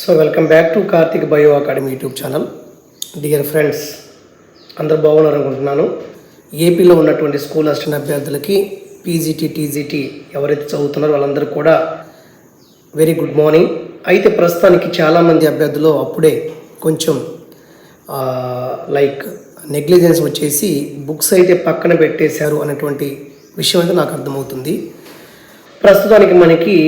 So welcome back to Karthik bio academy YouTube channel. Dear friends అందరు బాగున్నారు అనుకుంటున్నాను ఏపీలో ఉన్నటువంటి స్కూల్ అసిస్టెంట్ అభ్యర్థులకి పీజీటీ టీజీటీ ఎవరైతే చదువుతున్నారో వాళ్ళందరూ కూడా వెరీ గుడ్ మార్నింగ్. అయితే ప్రస్తుతానికి చాలామంది అభ్యర్థులు అప్పుడే కొంచెం లైక్ నెగ్లిజెన్స్ వచ్చేసి బుక్స్ అయితే పక్కన పెట్టేశారు అనేటువంటి విషయం అయితే నాకు అర్థమవుతుంది. ప్రస్తుతానికి మనకి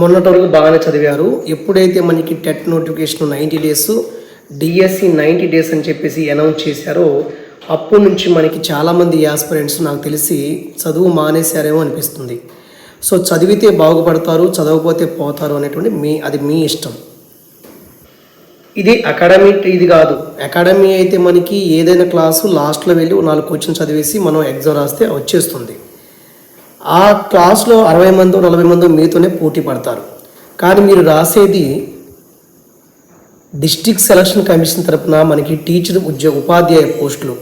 మొన్నటి వరకు బాగానే చదివారు. ఎప్పుడైతే మనకి TET notification ninety days DSC ninety days అని చెప్పేసి అనౌన్స్ చేశారో అప్పటి నుంచి మనకి చాలామంది యాస్పిరెంట్స్ నాకు తెలిసి చదువు మానేశారేమో అనిపిస్తుంది. సో చదివితే బాగుపడతారు చదవకపోతే పోతారు అనేటువంటి మీ అది మీ ఇష్టం. ఇది అకాడమీ ఇది కాదు. అకాడమీ అయితే మనకి ఏదైనా క్లాసు లాస్ట్లో వెళ్ళి నాలుగు క్వశ్చన్ చదివేసి మనం ఎగ్జామ్ రాస్తే వచ్చేస్తుంది. ఆ క్లాస్లో అరవై మందో నలభై మందో మీతోనే పోటీ పడతారు. కానీ మీరు రాసేది డిస్ట్రిక్ట్ సెలక్షన్ కమిషన్ తరపున మనకి టీచర్ ఉద్యోగ ఉపాధ్యాయ పోస్టులు.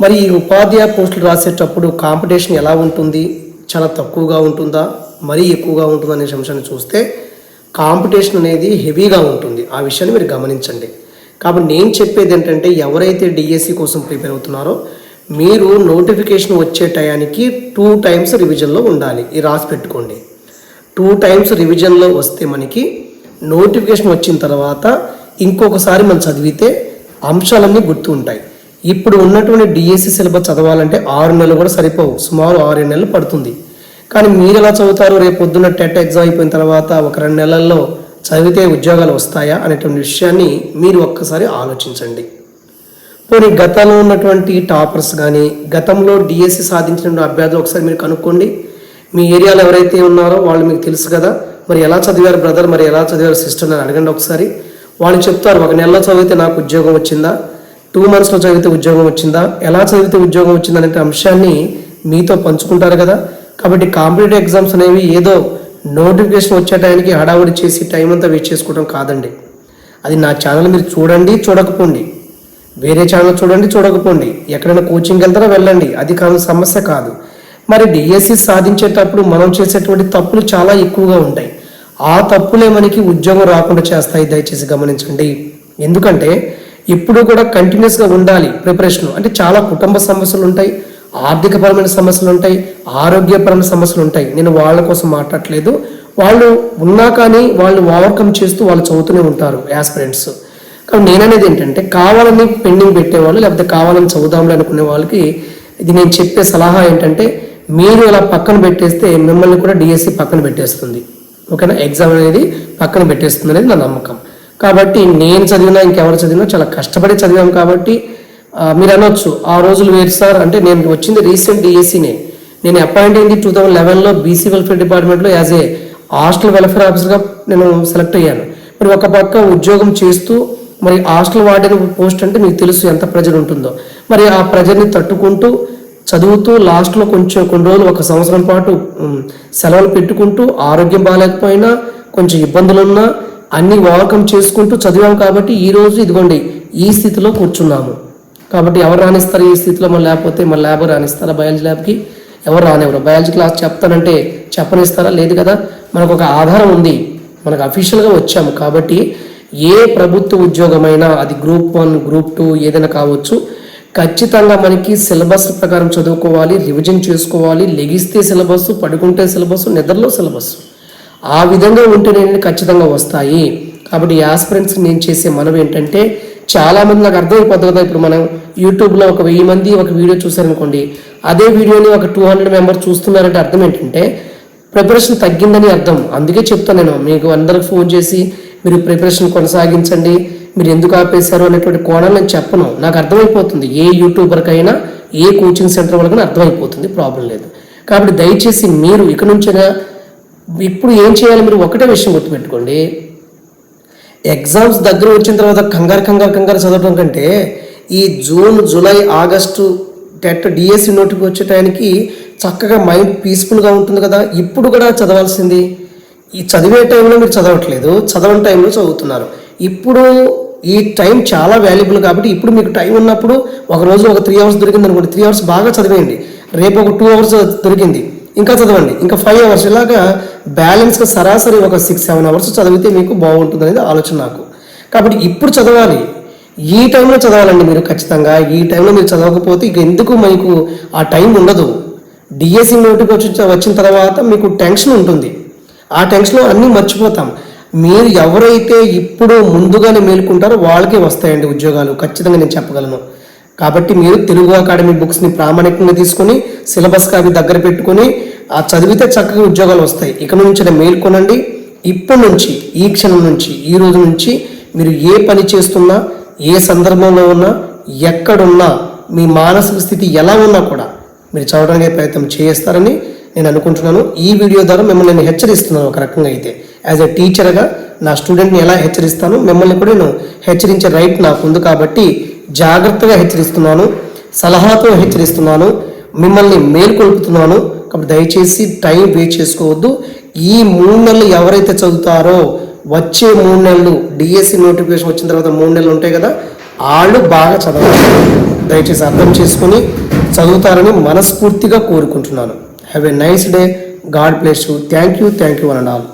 మరి ఈ ఉపాధ్యాయ పోస్టులు రాసేటప్పుడు కాంపిటీషన్ ఎలా ఉంటుంది? చాలా తక్కువగా ఉంటుందా? మరీ ఎక్కువగా ఉంటుందా అనే అంశాన్ని చూస్తే కాంపిటీషన్ అనేది హెవీగా ఉంటుంది. ఆ విషయాన్ని మీరు గమనించండి. కాబట్టి నేను చెప్పేది ఏంటంటే ఎవరైతే డిఎస్సి కోసం ప్రిపేర్ అవుతున్నారో మీరు నోటిఫికేషన్ వచ్చే టయానికి టూ టైమ్స్ రివిజన్లో ఉండాలి. ఇది రాసి పెట్టుకోండి. టూ టైమ్స్ రివిజన్లో వస్తే మనకి నోటిఫికేషన్ వచ్చిన తర్వాత ఇంకొకసారి మనం చదివితే అంశాలన్నీ గుర్తు ఉంటాయి. ఇప్పుడు ఉన్నటువంటి డిఎస్సి సిలబస్ చదవాలంటే ఆరు నెలలు కూడా సరిపోవు. సుమారు ఆరు నెలలు పడుతుంది. కానీ మీరు ఎలా చదువుతారు? రేపు పొద్దున్న టెట్ ఎగ్జామ్ అయిపోయిన తర్వాత ఒక రెండు నెలల్లో చదివితే ఉద్యోగాలు వస్తాయా? అనేటువంటి విషయాన్ని మీరు ఒక్కసారి ఆలోచించండి. పోనీ గతంలో ఉన్నటువంటి టాపర్స్ కానీ గతంలో డిఎస్సి సాధించిన అభ్యర్థులు ఒకసారి మీరు కనుక్కోండి. మీ ఏరియాలో ఎవరైతే ఉన్నారో వాళ్ళు మీకు తెలుసు కదా. మరి ఎలా చదివారు బ్రదర్? మరి ఎలా చదివారు సిస్టర్ అని అడగండి ఒకసారి. వాళ్ళు చెప్తారు ఒక నెలలో చదివితే నాకు ఉద్యోగం వచ్చిందా? టూ మంత్స్లో చదివితే ఉద్యోగం వచ్చిందా? ఎలా చదివితే ఉద్యోగం వచ్చిందా? అనే అంశాన్ని మీతో పంచుకుంటారు కదా. కాబట్టి కాంపిటేటివ్ ఎగ్జామ్స్ అనేవి ఏదో నోటిఫికేషన్ వచ్చే టైంకి హడావుడి చేసి టైం అంతా వేస్ట్ చేసుకోవడం కాదండి. అది నా ఛానల్ మీరు చూడండి చూడకపోండి. వేరే ఛానల్ చూడండి చూడకపోండి. ఎక్కడైనా కోచింగ్ వెళ్తారా వెళ్ళండి. అది కాదు సమస్య కాదు. మరి డిఎస్సి సాధించేటప్పుడు మనం చేసేటువంటి తప్పులు చాలా ఎక్కువగా ఉంటాయి. ఆ తప్పులే మనకి ఉద్యోగం రాకుండా చేస్తాయి దయచేసి గమనించండి. ఎందుకంటే ఇప్పుడు కూడా కంటిన్యూస్గా ఉండాలి ప్రిపరేషన్ అంటే చాలా కుటుంబ సమస్యలు ఉంటాయి ఆర్థికపరమైన సమస్యలు ఉంటాయి ఆరోగ్యపరమైన సమస్యలు ఉంటాయి. నేను వాళ్ళ కోసం మాట్లాడట్లేదు. వాళ్ళు ఉన్నా కానీ వాళ్ళు ఓవర్కమ్ చేస్తూ వాళ్ళు చదువుతూనే ఉంటారు యాస్పిరెంట్స్ కాబట్టి నేననేది ఏంటంటే కావాలని పెండింగ్ పెట్టేవాళ్ళు లేకపోతే కావాలని చదువుదాంలే అనుకునే వాళ్ళకి ఇది నేను చెప్పే సలహా ఏంటంటే మీరు అలా పక్కన పెట్టేస్తే మిమ్మల్ని కూడా డిఎస్సి పక్కన పెట్టేస్తుంది. ఓకేనా? ఎగ్జామ్ అనేది పక్కన పెట్టేస్తుంది అనేది నా నమ్మకం. కాబట్టి నేను చదివినా ఇంకెవరు చదివినా చాలా కష్టపడి చదివాం కాబట్టి మీరు అనొచ్చు ఆ రోజులు వేరు సార్. అంటే నేను వచ్చింది రీసెంట్ డిఎస్సీనే నేను అపాయింట్ అయింది టూ థౌజండ్ లెవెన్లో బీసీ వెల్ఫేర్ డిపార్ట్మెంట్లో యాజ్ ఏ హాస్టల్ వెల్ఫేర్ ఆఫీసర్గా నేను సెలెక్ట్ అయ్యాను. మరి ఒక పక్క ఉద్యోగం చేస్తూ మరి హాస్టల్ వార్డెన్ పోస్ట్ అంటే మీకు తెలుసు ఎంత ప్రెజర్ ఉంటుందో. మరి ఆ ప్రెజర్ని తట్టుకుంటూ చదువుతూ లాస్ట్లో కొంచెం కొన్ని రోజులు ఒక సంవత్సరం పాటు సెలవులు పెట్టుకుంటూ ఆరోగ్యం బాగాలేకపోయినా కొంచెం ఇబ్బందులున్నా అన్ని ఓవర్కమ్ చేసుకుంటూ చదివాం కాబట్టి ఈ రోజు ఇదిగోండి ఈ స్థితిలో కూర్చున్నాము. కాబట్టి ఎవరు రాణిస్తారు ఈ స్థితిలో? మళ్ళీ లేకపోతే మళ్ళీ ల్యాబ్ రాణిస్తారా బయాలజీ ల్యాబ్కి? ఎవరు రానివ్వరు. బయాలజీ క్లాస్ చెప్తానంటే చెప్పనిస్తారా? లేదు కదా. మనకు ఒక ఆధారం ఉంది. మనకు అఫీషియల్గా వచ్చాము కాబట్టి ఏ ప్రభుత్వ ఉద్యోగమైనా అది గ్రూప్ వన్ గ్రూప్ టూ ఏదైనా కావచ్చు ఖచ్చితంగా మనకి సిలబస్ ప్రకారం చదువుకోవాలి రివిజన్ చేసుకోవాలి లెగిస్తే సిలబస్ పడుకుంటే సిలబస్ నిద్రలో సిలబస్. ఆ విధంగా ఉంటేనే ఖచ్చితంగా వస్తాయి. కాబట్టి యాస్పిరెంట్స్ నేను చేసే మనం ఏంటంటే చాలామంది నాకు అర్థమైపోతుంది కదా ఇప్పుడు మనం యూట్యూబ్లో ఒక వెయ్యి మంది ఒక వీడియో చూసారనుకోండి అదే వీడియోని ఒక టూ హండ్రెడ్ మెంబర్స్ చూస్తున్నారంటే అర్థం ఏంటంటే ప్రిపరేషన్ తగ్గిందని అర్థం. అందుకే చెప్తాను నేను మీకు అందరికి ఫోన్ చేసి మీరు ప్రిపరేషన్ కొనసాగించండి. మీరు ఎందుకు ఆపేశారు అనేటువంటి కోణాలు నేను చెప్పను. నాకు అర్థమైపోతుంది. ఏ యూట్యూబర్కైనా ఏ కోచింగ్ సెంటర్ వాళ్ళకైనా అర్థమైపోతుంది. ప్రాబ్లం లేదు. కాబట్టి దయచేసి మీరు ఇక నుంచైనా ఇప్పుడు ఏం చేయాలి మీరు ఒకటే విషయం గుర్తుపెట్టుకోండి. ఎగ్జామ్స్ దగ్గర వచ్చిన తర్వాత కంగారు కంగారు కంగారు చదవడం కంటే ఈ June July August TET DSC నోటికి వచ్చే టైంకి చక్కగా మైండ్ పీస్ఫుల్గా ఉంటుంది కదా. ఇప్పుడు కూడా చదవాల్సింది. ఈ చదివే టైంలో మీరు చదవట్లేదు చదవని టైంలో చదువుతున్నారు. ఇప్పుడు ఈ టైం చాలా వాల్యుబుల్ కాబట్టి ఇప్పుడు మీకు టైం ఉన్నప్పుడు ఒక రోజు ఒక త్రీ అవర్స్ దొరికింది అనుకోండి త్రీ అవర్స్ బాగా చదివేయండి. రేపు ఒక టూ అవర్స్ దొరికింది ఇంకా చదవండి ఇంకా ఫైవ్ అవర్స్ ఇలాగా బ్యాలెన్స్గా సరాసరి ఒక సిక్స్ సెవెన్ అవర్స్ చదివితే మీకు బాగుంటుంది అనేది ఆలోచన నాకు. కాబట్టి ఇప్పుడు చదవాలి. ఈ టైంలో చదవాలండి మీరు ఖచ్చితంగా. ఈ టైంలో మీరు చదవకపోతే ఇక ఎందుకు మీకు ఆ టైం ఉండదు? డిఎస్సి వచ్చి వచ్చిన తర్వాత మీకు టెన్షన్ ఉంటుంది. ఆ టెన్షన్లో అన్నీ మర్చిపోతాం. మీరు ఎవరైతే ఇప్పుడు ముందుగానే మేలుకుంటారో వాళ్ళకే వస్తాయండి ఉద్యోగాలు. ఖచ్చితంగా నేను చెప్పగలను. కాబట్టి మీరు తెలుగు అకాడమీ బుక్స్ని ప్రామాణికంగా తీసుకొని సిలబస్కి అవి దగ్గర పెట్టుకొని ఆ చదివితే చక్కగా ఉద్యోగాలు వస్తాయి. ఇక నుంచి మేల్కొనండి. ఇప్పటి నుంచి ఈ క్షణం నుంచి ఈ రోజు నుంచి మీరు ఏ పని చేస్తున్నా ఏ సందర్భంలో ఉన్నా ఎక్కడున్నా మీ మానసిక స్థితి ఎలా ఉన్నా కూడా మీరు చదవడానికి ప్రయత్నం చేస్తారని నేను అనుకుంటున్నాను ఈ వీడియో ద్వారా మిమ్మల్ని నేను హెచ్చరిస్తున్నాను ఒక రకంగా అయితే. యాజ్ ఎ టీచర్గా నా స్టూడెంట్ని ఎలా హెచ్చరిస్తాను మిమ్మల్ని కూడా నేను హెచ్చరించే రైట్ నాకు ఉంది కాబట్టి జాగ్రత్తగా హెచ్చరిస్తున్నాను సలహాతో హెచ్చరిస్తున్నాను మిమ్మల్ని మేల్కొల్పుతున్నాను. కాబట్టి దయచేసి టైం వేస్ట్ చేసుకోవద్దు. ఈ మూడు నెలలు ఎవరైతే చదువుతారో వచ్చే మూడు నెలలు డిఎస్సి నోటిఫికేషన్ వచ్చిన తర్వాత మూడు నెలలు ఉంటాయి కదా వాళ్ళు బాగా చదవాలి. దయచేసి అర్థం చేసుకొని చదువుతారని మనస్ఫూర్తిగా కోరుకుంటున్నాను. Have a nice day. God bless you. Thank you. Thank you, one and all.